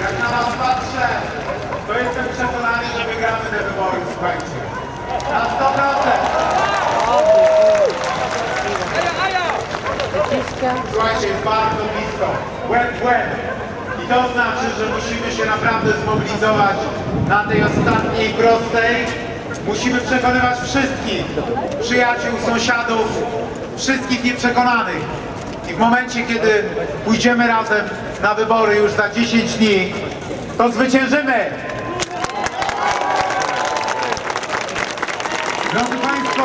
Jak na was patrzę, to jestem przekonany, że wygramy te wybory, słuchajcie. Na 100%. Słuchajcie, jest bardzo blisko. Łeb łeb. I to znaczy, że musimy się naprawdę zmobilizować na tej ostatniej prostej. Musimy przekonywać wszystkich przyjaciół, sąsiadów, wszystkich nieprzekonanych. I w momencie, kiedy pójdziemy razem na wybory już za 10 dni, to zwyciężymy! Drodzy Państwo,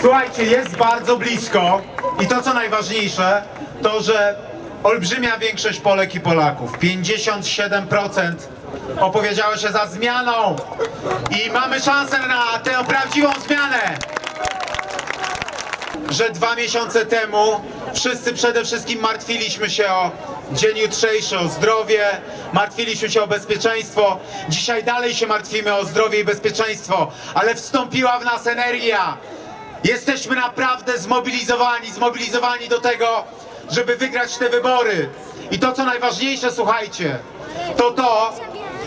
Słuchajcie, jest bardzo blisko i to co najważniejsze, to że olbrzymia większość Polek i Polaków, 57% opowiedziało się za zmianą i mamy szansę na tę prawdziwą zmianę. Że dwa miesiące temu wszyscy przede wszystkim martwiliśmy się o dzień jutrzejszy, o zdrowie, martwiliśmy się o bezpieczeństwo. Dzisiaj dalej się martwimy o zdrowie i bezpieczeństwo, ale wstąpiła w nas energia. Jesteśmy naprawdę zmobilizowani, zmobilizowani do tego, żeby wygrać te wybory. I to, co najważniejsze, słuchajcie, to to,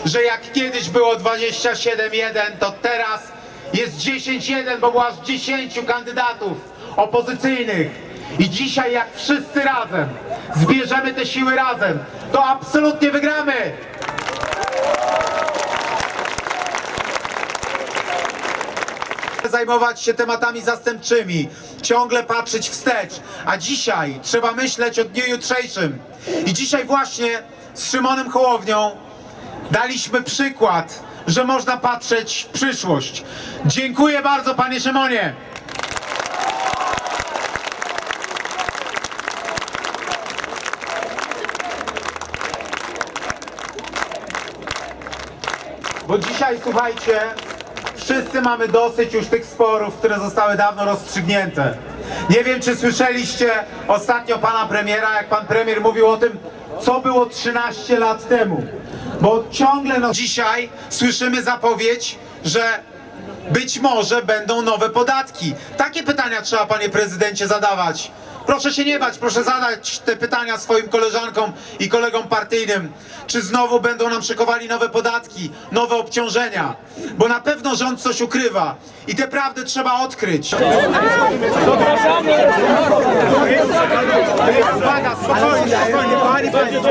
że jak kiedyś było 27-1, to teraz jest 10-1, bo było aż 10 kandydatów opozycyjnych. I dzisiaj, jak wszyscy razem zbierzemy te siły razem, to absolutnie wygramy! Zajmować się tematami zastępczymi, ciągle patrzeć wstecz, a dzisiaj trzeba myśleć o dniu jutrzejszym. I dzisiaj właśnie z Szymonem Hołownią daliśmy przykład, że można patrzeć w przyszłość. Dziękuję bardzo panie Szymonie. Bo dzisiaj, słuchajcie, wszyscy mamy dosyć już tych sporów, które zostały dawno rozstrzygnięte. Nie wiem, czy słyszeliście ostatnio pana premiera, jak pan premier mówił o tym, co było 13 lat temu. Bo ciągle no, dzisiaj słyszymy zapowiedź, że być może będą nowe podatki. Takie pytania trzeba, panie prezydencie, zadawać. Proszę się nie bać, proszę zadać te pytania swoim koleżankom i kolegom partyjnym. Czy znowu będą nam szykowali nowe podatki, nowe obciążenia? Bo na pewno rząd coś ukrywa i te prawdy trzeba odkryć. Uwaga, spokojnie, spokojnie, kochani państwo.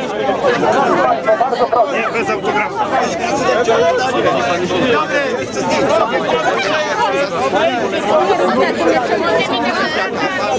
Bez autografu. Dobry.